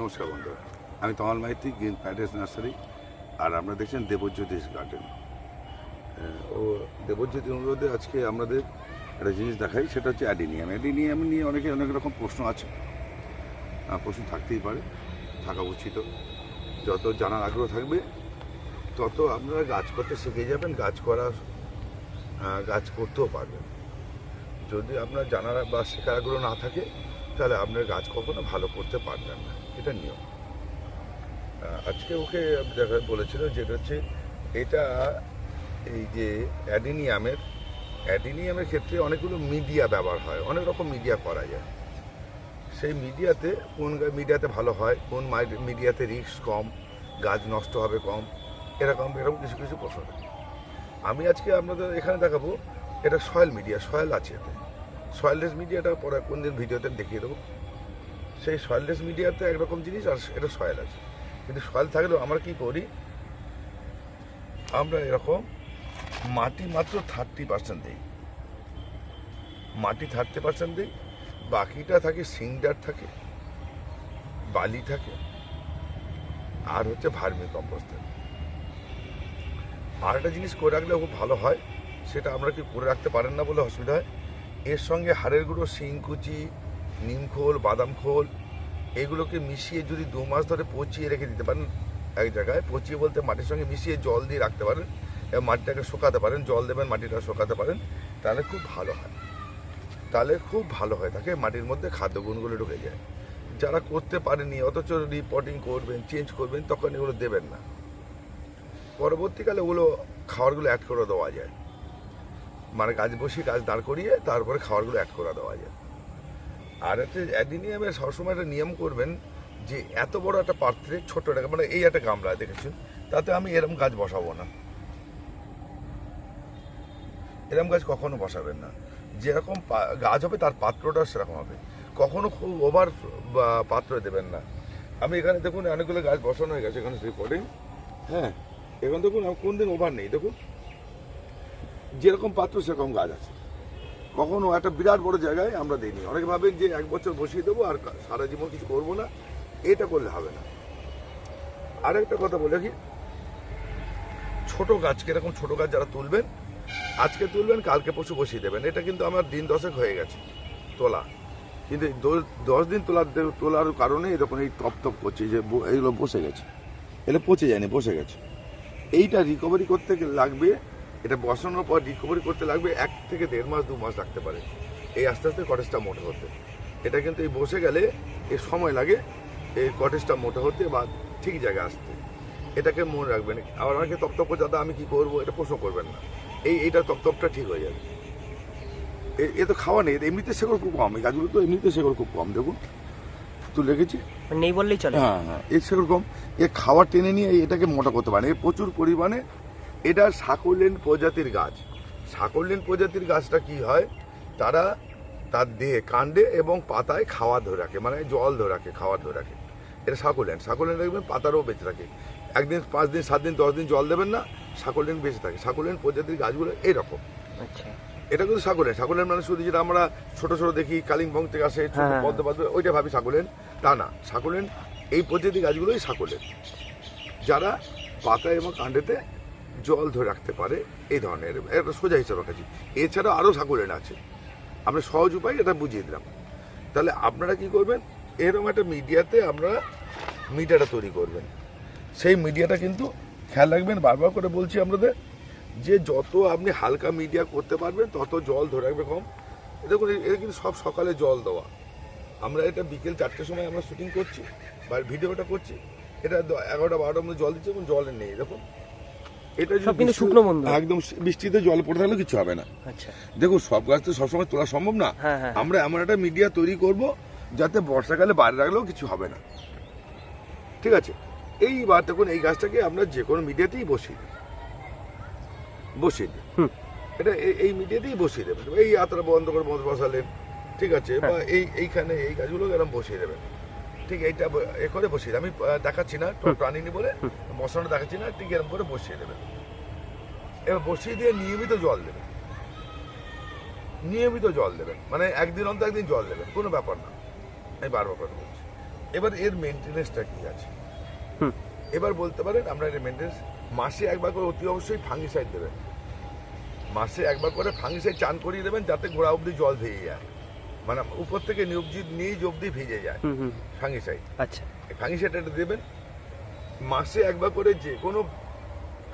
নমস্কার বন্ধুরা। আমি তমাল মাইতি, গ্রিন প্যাটেস নার্সারি, আর আপনারা দেখছেন দেবজ্যোতিষ গার্ডেন। ও দেবজ্যোতি অনুরোধে আজকে আমাদের একটা জিনিস দেখাই, সেটা হচ্ছে অ্যাডিনিয়াম। অ্যাডিনিয়াম নিয়ে অনেকে অনেক রকম প্রশ্ন আছে। প্রশ্ন থাকতেই পারে, থাকা উচিত। যত জানার আগ্রহ থাকবে, তত আপনারা গাছ করতে শিখে যাবেন, গাছ করা গাছ করতেও পারবেন। যদি আপনার জানার বা শেখার আগ্রহ না থাকে, তাহলে আপনার গাছ কখনো ভালো করতে পারবেন না। এটা নিয়ম। আজকে ওকে দেখা বলেছিল যেটা হচ্ছে এটা এই যে অ্যাডিনিয়ামের অ্যাডিনিয়ামের ক্ষেত্রে অনেকগুলো মিডিয়া ব্যবহার হয়, অনেক রকম মিডিয়া করা যায়। সেই মিডিয়াতে কোন মিডিয়াতে ভালো হয়, কোন মিডিয়াতে রিস্ক কম, গাছ নষ্ট হবে কম, এরকম এরকম কিছু কিছু প্রশ্ন। আমি আজকে আপনাদের এখানে দেখাবো, এটা সয়েল মিডিয়া, সয়েল আছে এতে। সয়েললেস মিডিয়াটা পরে কোন দিন ভিডিওতে দেখিয়ে দেবো। সেই সয়েললেস মিডিয়াতে একরকম জিনিস আর এটা সয়েল আছে। কিন্তু সয়েল থাকলেও আমরা কি করি? আমরা এরকম মাটি মাত্র থার্টি পার্সেন্ট দিই। মাটি থার্টি পার্সেন্ট দিই, বাকিটা থাকে সিংডার থাকে, বালি থাকে, আর হচ্ছে ভার্মি কম্পোস্ট থাকে। আর একটা জিনিস করে রাখলে খুব ভালো হয়, সেটা আমরা কি করে রাখতে পারেন না বলে অসুবিধা হয়? এর সঙ্গে হাড়ের গুঁড়ো শিংকুচি নিমখোল বাদাম খোল, এগুলোকে মিশিয়ে যদি দু মাস ধরে পচিয়ে রেখে দিতে পারেন এক জায়গায়, পচিয়ে বলতে মাটির সঙ্গে মিশিয়ে জল দিয়ে রাখতে পারেন, এবং মাটিটাকে শুকাতে পারেন, জল দেবেন মাটিটা শুকাতে পারেন, তাহলে খুব ভালো হয়। তাহলে খুব ভালো হয় তাকে মাটির মধ্যে খাদ্য গুণগুলো ঢুকে যায়। যারা করতে পারেনি, অথচ রিপোর্টিং করবেন চেঞ্জ করবেন, তখন এগুলো দেবেন না। পরবর্তীকালে ওগুলো খাবারগুলো অ্যাড করে দেওয়া যায়। মানে গাছ বসিয়ে গাছ দাঁড় করিয়ে তারপরে খাবারগুলো অ্যাড করে দেওয়া যায়। আর একটা অ্যাডিনিয়ামের সবসময় একটা নিয়ম করবেন যে এত বড় একটা পাত্রে ছোট একটা মানে এই একটা গামলা দেখেছেন? তাতে আমি এরম গাছ বসাবো না। এরম গাছ কখনো বসাবেন না। যেরকম গাছ হবে তার পাত্রটা সেরকম হবে। কখনো খুব ওভার পাত্র দেবেন না। আমি এখানে দেখুন অনেকগুলো গাছ বসানো হয়ে গেছে এখানে রিপোর্টিং হ্যাঁ এখন দেখুন কোন দিন ওভার নেই। দেখুন, যেরকম পাত্র সেরকম গাছ আছে। কখনো একটা বিরাট বড় জায়গায় আমরা দিইনি। অনেকে ভাবেন যে এক বছর বসিয়ে দেবো আর সারা জীবন কিছু করব না। এটা করলে হবে না। আর একটা কথা বলে কি ছোট গাছ, কীরকম ছোট গাছ যারা তুলবেন, আজকে তুলবেন, কালকে পশু বসিয়ে দেবেন। এটা কিন্তু আমার দিন দশেক হয়ে গেছে তোলা। কিন্তু দশ দিন তোলার তোলার কারণে এরকম এই টপ টপ করছে যে এইগুলো বসে গেছে। এটা পচে যায়নি, বসে গেছে। এইটা রিকভারি করতে লাগবে এটা বসানোর পর রিকভারি করতে লাগবে এক থেকে দেড় মাস দু মাস লাগতে পারে। এই আস্তে আস্তে কটেজটা মোটা হতে। এটা কিন্তু এই বসে গেলে এ সময় লাগে এই কটেজটা মোটা হতে বা ঠিক জায়গায় আসতে। এটাকে মনে রাখবেন। আবার অনেকে তপ্তপ দাদা আমি কি করব? এটা প্রশ্ন করবেন না। এই এইটা তপ্তপটা ঠিক হয়ে যাবে। এ- তো খাওয়া নেই। এমনিতে শেকড় খুব কম। এই গাছগুলো তো এমনিতে শেকড় খুব কম। দেখুন তো লেগেছি। নেই বললেই চলে। হ্যাঁ হ্যাঁ এর সেরকম এ খাবার টেনে নিয়ে এটাকে মোটা করতে পারে এ প্রচুর পরিমাণে এটা সাকলেন প্রজাতির গাছ। সাকলেন প্রজাতির গাছটা কি হয়? তারা তার দেহে কাণ্ডে এবং পাতায় খাওয়া ধরে রাখে মানে জল ধরে রাখে খাবার ধরে রাখে। এটা সাকলেন। সাকলেন দেখবেন পাতারও বেঁচে থাকে। একদিন পাঁচ দিন সাত দিন দশ দিন জল দেবেন না সাকলেন বেঁচে থাকে। সাকলেন প্রজাতির গাছগুলো এইরকম আচ্ছা। এটা কিন্তু সাগরেন সাগরেন মানে শুধু যেটা আমরা ছোট ছোট দেখি কালিম্পং থেকে আসে হ্যাঁ। পদ্ম পদ্ম ওইটা ভাবি সাগরেন তা না। সাগরেন এই প্রজাতি গাছগুলোই সাগরেন যারা পাতা এবং কাণ্ডেতে জল ধরে রাখতে পারে, এই ধরনের একটা সোজা হিসাবে রাখাচ্ছি এছাড়াও আরও সাগরেন আছে। আমরা সহজ উপায় এটা বুঝিয়ে দিলাম। তাহলে আপনারা কি করবেন? এরকম একটা মিডিয়াতে আপনারা মিডিয়াটা তৈরি করবেন। সেই মিডিয়াটা কিন্তু খেয়াল রাখবেন, বারবার করে বলছি আপনাদের, যে যত আপনি হালকা মিডিয়া করতে পারবেন, তত জল ধরে রাখবে কম। দেখুন এটা কিন্তু সব সকালে জল দেওয়া। আমরা এটা বিকেল চারটের সময় আমরা শুটিং করছি বা ভিডিওটা করছি। এটা এগারোটা, বারোটার মধ্যে জল দিচ্ছে এবং জল নেই, দেখুন। এটা সব কিন্তু শুকনো বন্ধু। একদম বৃষ্টিতে জল পড়ে থাকলে কিছু হবে না। আচ্ছা। দেখুন সব গাছ তো সবসময় তোলা সম্ভব না। হ্যাঁ, হ্যাঁ। আমরা এমন একটা মিডিয়া তৈরি করব যাতে বর্ষাকালে বাইরে রাখলেও কিছু হবে না। ঠিক আছে? এইবার দেখুন এই গাছটাকে আমরা যে কোনো মিডিয়াতেই বসিয়ে দিই বসিয়ে দিই। এটা এই- এই মিডিয়াতেই বসিয়ে দেবেন। এই আতটা বন্ধ করে বন্ধ বসালেন। ঠিক আছে? বা এই এইখানে এই গাছগুলো এরকম বসিয়ে দেবেন। ঠিক এইটা এ করে বসিয়ে। আমি দেখাচ্ছি না প্রাণীনি বলে মশলাটা দেখাচ্ছি না ঠিক এরকম করে বসিয়ে দেবেন এবার বসিয়ে দিয়ে নিয়মিত জল দেবেন নিয়মিত জল দেবেন মানে একদিন অন্তর একদিন জল দেবেন কোনো ব্যাপার না। আমি বারবার কথা বলছি। এবার এর মেনটেনেন্সটা কি আছে? এবার বলতে পারেন আমরা এর মেনটেন্স মাসে একবার করে অতি অবশ্যই ফাঙ্গিসাইড দেবেন মাসে একবার করে ফাঙ্গিসাইড চান করিয়ে দেবেন যাতে গোড়া অবধি জল ভেজে যায়। মানে উপর থেকে নিউবজি নিজ অবধি ভিজে যায় ফাঙ্গিসাইড আচ্ছা। ফাঙ্গিসাইড এটা দেবেন। মাসে একবার করে যে কোনো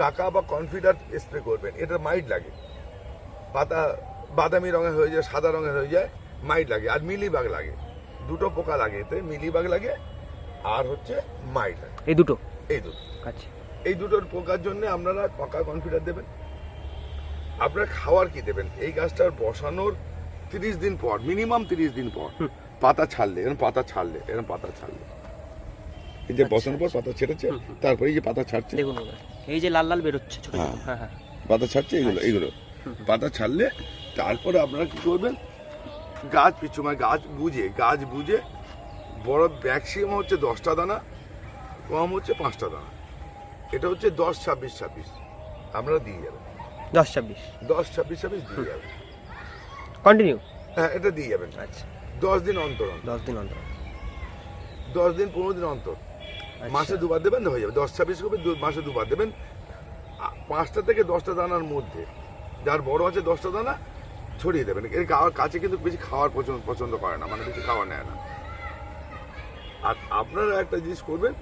কাকা বা কনফিডার স্প্রে করবেন এটা মাইট লাগে। পাতা বাদামি রঙের হয়ে যায় সাদা রঙের হয়ে যায় মাইট লাগে। আর মিলিবাগ লাগে। দুটো পোকা লাগে এতে মিলিবাগ লাগে আর হচ্ছে মাইট লাগে। এই দুটো? এই দুটো। আচ্ছা। এই দুটোর পোকার জন্য আপনারা কাকা কনফিডার দেবেন। আপনার খাওয়ার কি দেবেন? এই গাছটার বসানোর তিরিশ দিন পর মিনিমাম তিরিশ দিন পর পাতা ছাড়লে এরকম পাতা ছাড়লে এরকম পাতা ছাড়লে। এই যে বসানোর পর পাতা ছেড়েছে তারপরে এই যে পাতা ছাড়ছে। দেখুন। এই যে লাল লাল বেরোচ্ছে হ্যাঁ। হ্যাঁ হ্যাঁ। পাতা ছাড়ছে এগুলো এগুলো পাতা ছাড়লে তারপরে আপনারা কি করবেন? গাছ পিছু মানে গাছ বুঝে গাছ বুঝে বড় ম্যাক্সিমাম হচ্ছে দশটা দানা কম হচ্ছে পাঁচটা দানা। এটা হচ্ছে দশ ছাব্বিশ ছাব্বিশ। আপনারা দিয়ে যাবেন। দশ ছাব্বিশ। দশ ছাব্বিশ ছাব্বিশ দিয়ে যাবেন। কন্টিনিউ হ্যাঁ এটা দিয়ে যাবেন। আচ্ছা। দশ দিন অন্তর দশ দিন অন্তর। দশ দিন পনেরো দিন অন্তর। আচ্ছা। মাসে দুবার দেবেন হয়ে যাবে। দশ ছাব্বিশ দু- মাসে দুবার দেবেন। পাঁচটা থেকে দশটা দানার মধ্যে যার বড় আছে দশটা দানা ছড়িয়ে দেবেন। এর কাছে কিন্তু বেশি খাওয়ার পছন্দ পছন্দ করে না মানে বেশি খাওয়া নেয় না। আর আপনারা একটা জিনিস করবেন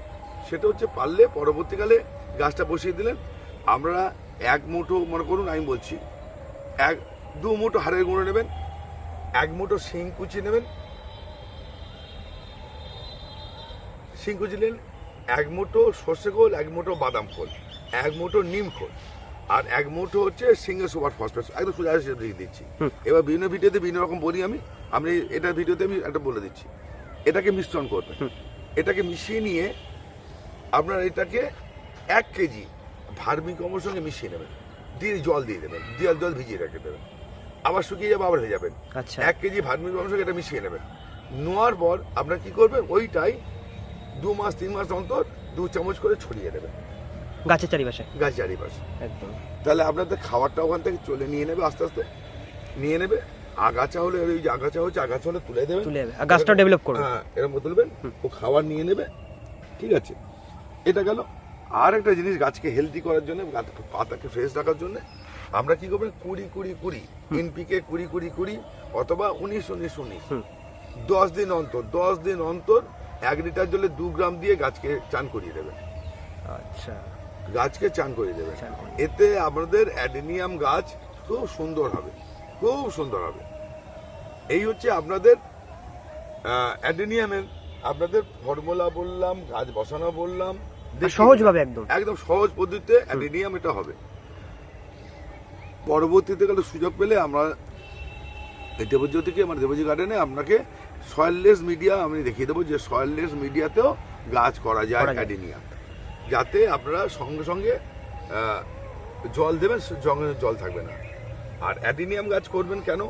সেটা হচ্ছে পারলে পরবর্তীকালে গাছটা বসিয়ে দিলেন। আমরা এক মুঠো মনে করুন আমি বলছি এক দু মুঠো হাড়ের গুঁড়ো নেবেন এক মুঠো শিং কুচি নেবেন। শিং কুচি নিলেন এক মুঠো সর্ষে খোল এক মুঠো বাদাম খোল এক মুঠো নিম খোল আর এক মুঠো হচ্ছে সিঙ্গেল সুপার ফসফেট একদম সোজা দিয়ে দিচ্ছি। এবার বিভিন্ন ভিডিওতে বিভিন্ন রকম বলি আমি আমি এটার ভিডিওতে আমি একটা বলে দিচ্ছি। এটাকে মিশ্রণ করবেন। হুম। এটাকে মিশিয়ে নিয়ে আপনার এটাকে এক কেজি ভার্মি কম্পোর সঙ্গে মিশিয়ে নেবেন। দিয়ে জল দিয়ে দেবেন দিয়ে জল ভিজিয়ে রেখে দেবেন। আবার শুকিয়ে যাবে আবার হয়ে যাবেন আচ্ছা। এক কেজি ভার্মি কম্পোর সঙ্গে এটা মিশিয়ে নেবেন। নোয়ার পর আপনার কি করবেন? ওইটাই দু মাস তিন মাস অন্তর দু চামচ করে ছড়িয়ে দেবেন। গাছের চারিপাশে? গাছ চারিপাশে। একদম। তাহলে আপনাদের খাবারটা ওখান থেকে চলে নিয়ে নেবে আস্তে আস্তে। নিয়ে নেবে। আগাছা হলে ওই যে আগাছা হচ্ছে আগাছা হলে তুলে দেবে তুলে আর গাছটা ডেভেলপ করবে। হ্যাঁ এরকম তুলবেন। ও খাবার নিয়ে নেবে। ঠিক আছে? এটা গেল। আর একটা জিনিস গাছকে হেলদি করার জন্য গাছ পাতাকে ফ্রেশ রাখার জন্য আমরা কি করবেন কুড়ি কুড়ি কুড়ি। এনপিকে কুড়ি কুড়ি কুড়ি অথবা উনিশ উনিশ উনিশ। দশ দিন অন্তর দশ দিন অন্তর এক লিটার জলে দু গ্রাম দিয়ে গাছকে চান করিয়ে দেবেন আচ্ছা। গাছকে চান করিয়ে দেবেন এতে আমাদের অ্যাডেনিয়াম গাছ খুব সুন্দর হবে খুব সুন্দর হবে। এই হচ্ছে আপনাদের অ্যাডেনিয়ামের আপনাদের ফর্মুলা বললাম গাছ বসানো বললাম। দেখিয়ে সহজভাবে একদম। একদম সহজ পদ্ধতিতে অ্যাডেনিয়াম এটা হবে। পরবর্তীতে গেলে সুযোগ পেলে আমরা এই দেবজ্য থেকে আমার দেবজি গার্ডেনে আপনাকে সয়েললেস মিডিয়া আমি দেখিয়ে দেবো যে সয়েললেস মিডিয়াতেও গাছ করা যায়। অ্যাডেনিয়াম যাতে আপনারা সঙ্গে সঙ্গে জল দেবেন সঙ্গে জল থাকবে না। আর অ্যাডিনিয়াম গাছ করবেন কেন?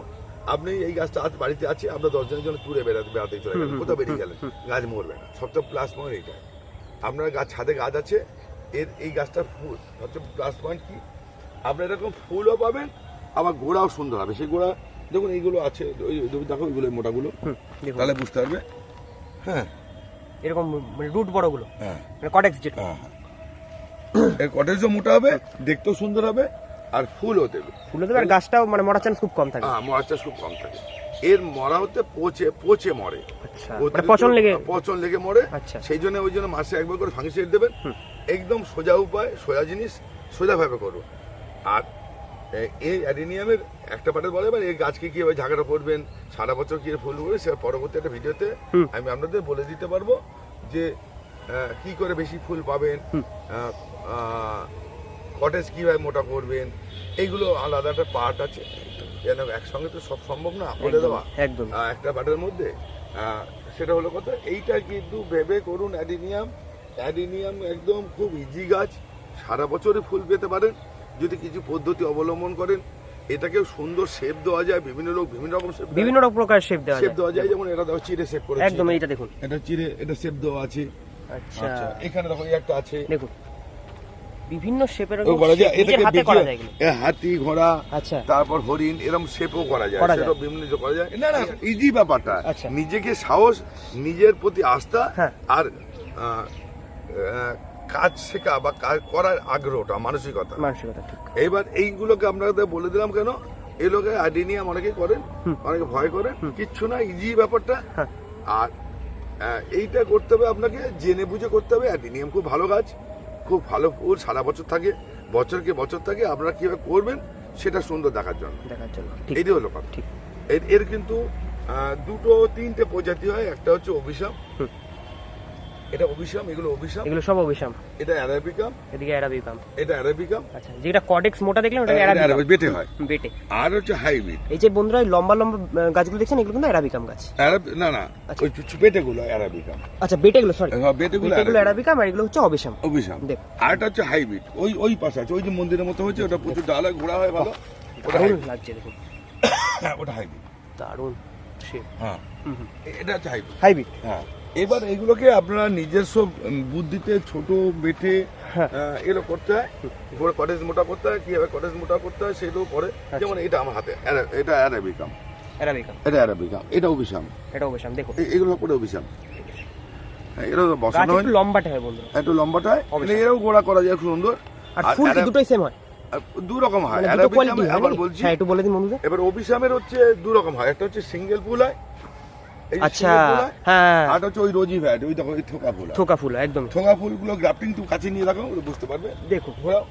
আপনি এই গাছটা আজ বাড়িতে আছে আপনার দশজনের জন্য ট্যুরে বেড়াতে বেড়াতে চলে গেলেন কোথাও বেরিয়ে গেলেন। গাছ মরবে না। সবচেয়ে প্লাস পয়েন্ট এইটা। আপনার গাছ ছাদে গাছ আছে এর এই গাছটার ফুল সবচেয়ে প্লাস পয়েন্ট কি? আপনার এরকম ফুলও পাবেন আবার গোড়াও সুন্দর হবে। সেই গোড়া দেখুন এইগুলো আছে ওই দেখো ওইগুলো এই মোটাগুলো। তাহলে বুঝতে পারবে? হ্যাঁ। এরকম মানে রুট বড়গুলো। হ্যাঁ। মানে কটেক্স যেটা। হ্যাঁ হ্যাঁ। এর কটেজও মোটা হবে দেখতেও সুন্দর হবে আর ফুলও দেবে। ফুলে দেবে আর গাছটাও মানে মরার চান্স খুব কম থাকে। হ্যাঁ মরার চাষ খুব কম থাকে। এর মরা হতে পচে পচে মরে। আচ্ছা মানে পচন লেগে পচন লেগে মরে। আচ্ছা। সেই জন্য ওই জন্য মাসে একবার করে ফাঙ্গিসাইড দেবেন। একদম সোজা উপায় সোজা জিনিস সোজাভাবে করুন। আর এই অ্যাডিনিয়ামের একটা পার্টের বলে এবার এই গাছকে কীভাবে ঝাঁকাটা করবেন সারা বছর কি ফুল করবে সে পরবর্তী একটা ভিডিওতে আমি আপনাদের বলে দিতে পারব যে কি করে বেশি ফুল পাবেন কটেজ কীভাবে মোটা করবেন এইগুলো আলাদা একটা পার্ট আছে। যেন একসঙ্গে তো সব সম্ভব না বলে দেওয়া। একদম। একটা পাটের মধ্যে সেটা হলো কথা এইটা কিন্তু ভেবে করুন অ্যাডিনিয়াম অ্যাডিনিয়াম একদম খুব ইজি গাছ সারা বছরই ফুল পেতে পারেন। যদি কিছু পদ্ধতি অবলম্বন করেন এটাকেও সুন্দর শেপ দেওয়া যায় বিভিন্ন লোক বিভিন্ন রকম শেপ বিভিন্ন রকম প্রকার শেপ দেওয়া শেপ দেওয়া যায় যেমন এটা দেখো চিড়ে শেপ করে একদম এইটা দেখুন। এটা চিড়ে এটা শেপ দেওয়া আছে। আচ্ছা। আচ্ছা এখানে দেখো একটা আছে। দেখুন বিভিন্ন শেপের করা যায় এটাকে হাতে করা যায় হাতি ঘোড়া আচ্ছা। তারপর হরিণ এরকম শেপও করা যায়। যায়। বিভিন্ন করা যায়। না না ইজি ব্যাপারটা। আচ্ছা। নিজেকে সাহস নিজের প্রতি আস্থা হ্যাঁ। আর কাজ শেখা বা কাজ করার আগ্রহটা মানসিকতা। মানসিকতা ঠিক। এইবার এইগুলোকে আপনাদের বলে দিলাম কেন? এই লোকে আইডিনিয়াম অনেকে করেন অনেকে ভয় করেন কিচ্ছু না ইজি ব্যাপারটা। হ্যাঁ। আর এইটা করতে হবে আপনাকে জেনে বুঝে করতে হবে অ্যাডিনিয়াম খুব ভালো গাছ খুব ভালো ফুল সারা বছর থাকে বছরকে বছর থাকে আপনারা কীভাবে করবেন সেটা সুন্দর দেখার জন্য। দেখার জন্য এইটাই হলো কথা। এর এর কিন্তু দুটো তিনটে প্রজাতি হয় একটা হচ্ছে অভিশাম হুম। এটা অভিশাম এগুলো অভিশাম এগুলো সব অভিশাম এটা অ্যারাবিকাম এদিকে অ্যারাবিকাম এটা অ্যারাবিকাম আচ্ছা যেটা কডেক্স মোটা দেখলাম ওটা অ্যারাবিকাম বেটে হয়। বেটে। আর হচ্ছে হাইব্রিড। এই যে বন্ধুরা লম্বা লম্বা গাছগুলো দেখছেন এগুলো কিন্তু অ্যারাবিকাম গাছ। অ্যারাব না না আচ্ছা। ওই বেটেগুলো অ্যারাবিকাম আচ্ছা বেটেগুলো সরি হ্যাঁ, বেটেগুলো বেটেগুলো অ্যারাবিকাম। আর এগুলো হচ্ছে অবিশাম অভিশাম দেখ। আর একটা হচ্ছে হাইব্রিড। ওই ওই পাশে আছে ওই যে মন্দিরের মতো হচ্ছে ওটা প্রচুর ডালা ঘোরা হয় ভালো? ওটা লাগছে দেখুন। হ্যাঁ ওটা হাইব্রিড। দারুণ। হ্যাঁ। এটা হচ্ছে হাইব্রিড। হাইব্রিড? হ্যাঁ। এবার এগুলোকে আপনারা নিজস্ব বুদ্ধিতে ছোট বেটে হ্যাঁ। এগুলো করতে হয়। কটেজ মোটা করতে হয়। কীভাবে কটেজ মোটা করতে হয় সেগুলো পরে। আচ্ছা। যেমন এটা আমার হাতে। এটা অ্যারাবিকাম অ্যারাবিকাম এটা অ্যারাবিকাম এটা অভিশাম এটা অবিশাম দেখুন। এ- এগুলো করে অভিশাম হ্যাঁ, এটা তো বসানো হয় একটু লম্বাটে হয় বন্ধুরা। একটু লম্বাটা হয়। অভিশাম। এরকম গোড়া করা যায় খুব সুন্দর। আর ফুল কি দুটোই সেম হয়। দু রকম হয়। মানে অ্যারাবিকাম আবার বলছি। হ্যাঁ একটু বলে দিন বন্ধুদের। এবার অভিশামের হচ্ছে দু রকম হয়। একটা হচ্ছে সিঙ্গেল ফুল হয়। আচ্ছা single ফুল হয়, হ্যাঁ আর হচ্ছে ওই রোজি ভ্যাট ওই দেখো থোকা ফুল থোকা ফুল একদম। থোকা ফুলগুলো গ্রাফটিং তুমি কাছে নিয়ে রাখো বুঝতে পারবে। দেখুন ঘোরাও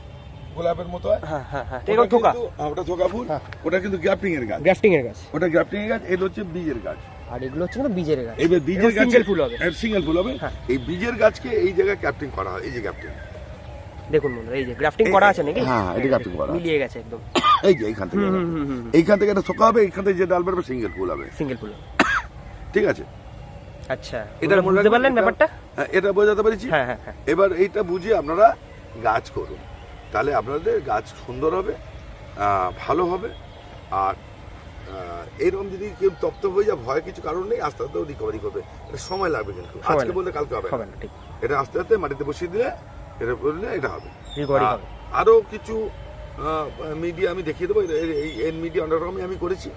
গোলাপের মতো হ্যাঁ। হ্যাঁ হ্যাঁ ওটা থোকা হ্যাঁ, ওটা থোকা ফুল হ্যাঁ। ওটা কিন্তু গ্রাফটিং এর গাছ। গ্রাফটিং এর গাছ। ওটা গ্রাফটিং এর গাছ এটা হচ্ছে বীজের গাছ। আর এগুলো হচ্ছে কিন্তু বীজের গাছ। এবার বীজের গাছ সিঙ্গেল ফুল হবে। সিঙ্গেল ফুল হবে। হ্যাঁ। এই বীজের গাছকে এই জায়গায় করা হয় এই যে দেখুন বন্ধুরা এই যে গ্রাফটিং করা আছে নাকি? হ্যাঁ, এটা grafting করা মিলিয়ে গেছে একদম। এই যে এইখান থেকে। এইখান থেকে এটা থোকা হবে এইখান থেকে যে ডাল বেরোবে সিঙ্গেল ফুল হবে। সিঙ্গেল ফুল ঠিক আছে? আচ্ছা এটা এটা বুঝতে পারলেন ব্যাপারটা? হ্যাঁ, এটা বোঝাতে পেরেছি। হ্যাঁ হ্যাঁ এবার এইটা বুঝে আপনারা গাছ করুন। তাহলে আপনাদের গাছ সুন্দর হবে ভালো হবে আর এরকম যদি কেউ তপ্ত হয়ে যায় ভয় কিছু কারণ নেই আস্তে আস্তে রিকভারি করবে। এটা সময় লাগবে কিন্তু। আজকে। বলতে কালকে হবে এটা আস্তে আস্তে মাটিতে বসিয়ে দিলে এটা করলে এটা হবে। আরও কিছু মিডিয়া আমি দেখিয়ে দেবো এই এর মিডিয়া অনেক রকমই আমি করেছি।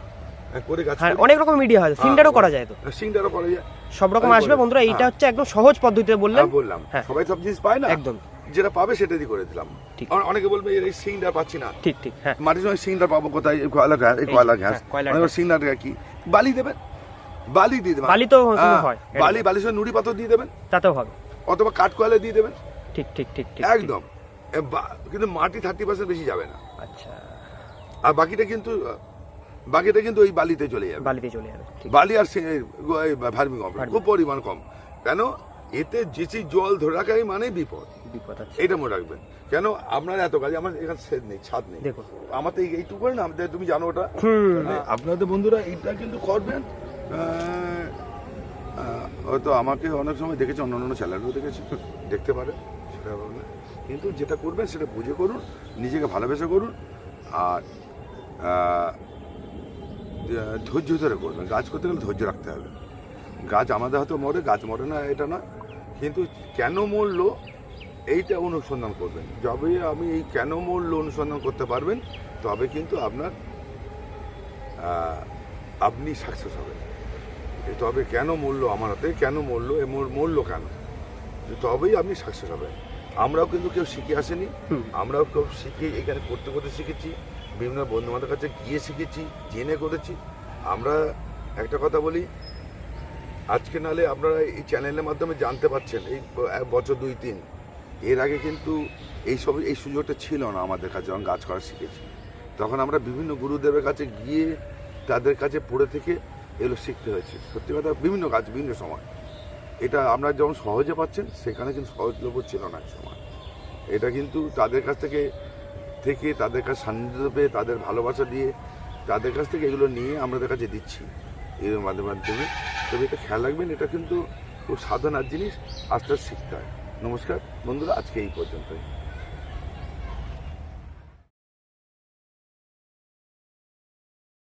করে গাছ হ্যাঁ অনেক রকম মিডিয়া হয় সিন্ডারও করা যায় তো। সিংটারও করা যায়। সব রকম আসবে বন্ধুরা এইটা হ্যাঁ। হচ্ছে একদম সহজ পদ্ধতিতে হ্যাঁ, বললাম। হ্যাঁ। সবাই সব জিনিস পায় না? একদম। যেটা পাবে সেটা দিয়ে করে দিলাম। অনেকে বলবে এই সিংটা পাচ্ছি না। ঠিক ঠিক হ্যাঁ। মাটির সঙ্গে সিংটা পাবো কোথায়? এই কয়লা ঘাস এই কয়লা ঘাস। হ্যাঁ, ঘাস। কি? বালি দেবেন। বালি দিয়ে দেবেন। বালি তো হ্যাঁ, হয় বালি বালির সঙ্গে নুড়ি পাথর দিয়ে দেবেন। তাতেও হবে। অথবা কাঠ কয়লা দিয়ে দেবেন। ঠিক ঠিক ঠিক ঠিক একদম। কিন্তু মাটি থার্টি পার্সেন্ট বেশি যাবে না। আচ্ছা। আর বাকিটা কিন্তু বাকিটা কিন্তু ওই বালিতে চলে যাবে। বালিতে চলে যাবে বালি আর ভার্মি কম খুব পরিমাণ কম। কেন? এতে যেচি জল ধরে রাখাই মানে বিপদ। বিপদ এইটা মনে রাখবেন। কেন? আপনার এত কাজ আমার এখানে সেদ নেই ছাদ নেই। আমার তো এই- এইটুকু করে না আমাদের তুমি জানো ওটা? আপনাদের বন্ধুরা এইটা কিন্তু করবেন। হয়তো আমাকে অনেক সময় দেখেছে অন্য অন্য চ্যানেলও দেখেছে। দেখতে পারে সেটা না। কিন্তু যেটা করবেন সেটা বুঝে করুন নিজেকে ভালোবেসে করুন। আর ধৈর্য ধরে করবেন। গাছ করতে গেলে ধৈর্য রাখতে হবে। গাছ আমাদের হয়তো মরে গাছ মরে না এটা না কিন্তু কেন মরলো এইটা অনুসন্ধান করবেন। যবে আমি এই কেন মরলো অনুসন্ধান করতে পারবেন তবে কিন্তু আপনার আপনি সাকসেস হবেন। তবে কেন মূল্য আমার হাতে কেন মূল্য এ মূল্য কেন? তবেই আপনি সাকসেস হবেন। আমরাও কিন্তু কেউ শিখে আসেনি। আমরাও কেউ শিখে এখানে করতে করতে শিখেছি। বিভিন্ন বন্ধু বান্ধবের কাছে গিয়ে শিখেছি, জেনে করেছি। আমরা একটা কথা বলি, আজকে নালে আপনারা এই চ্যানেলের মাধ্যমে জানতে পারছেন, এই বছর দুই তিন। এর আগে কিন্তু এই সব, এই সুযোগটা ছিল না আমাদের কাছে যখন গাছ করা শিখেছি। তখন আমরা বিভিন্ন গুরুদেবের কাছে গিয়ে তাদের কাছে পড়ে থেকে এগুলো শিখতে হয়েছে। সত্যি কথা, বিভিন্ন গাছ বিভিন্ন সময়। এটা আপনারা যেমন সহজে পাচ্ছেন, সেখানে কিন্তু সহজলভ্য ছিল না এক সময়। এটা কিন্তু তাদের কাছ থেকে থেকে তাদের কাছে সান্নিধ্য পেয়ে তাদের ভালোবাসা দিয়ে তাদের কাছ থেকে এগুলো নিয়ে আমাদের কাছে দিচ্ছি এর মাধ্যমে মাধ্যমে। তবে এটা খেয়াল রাখবেন, এটা কিন্তু খুব সাধনার জিনিস, আস্তে আস্তে শিখতে হয়। নমস্কার, বন্ধুরা, আজকে এই পর্যন্তই।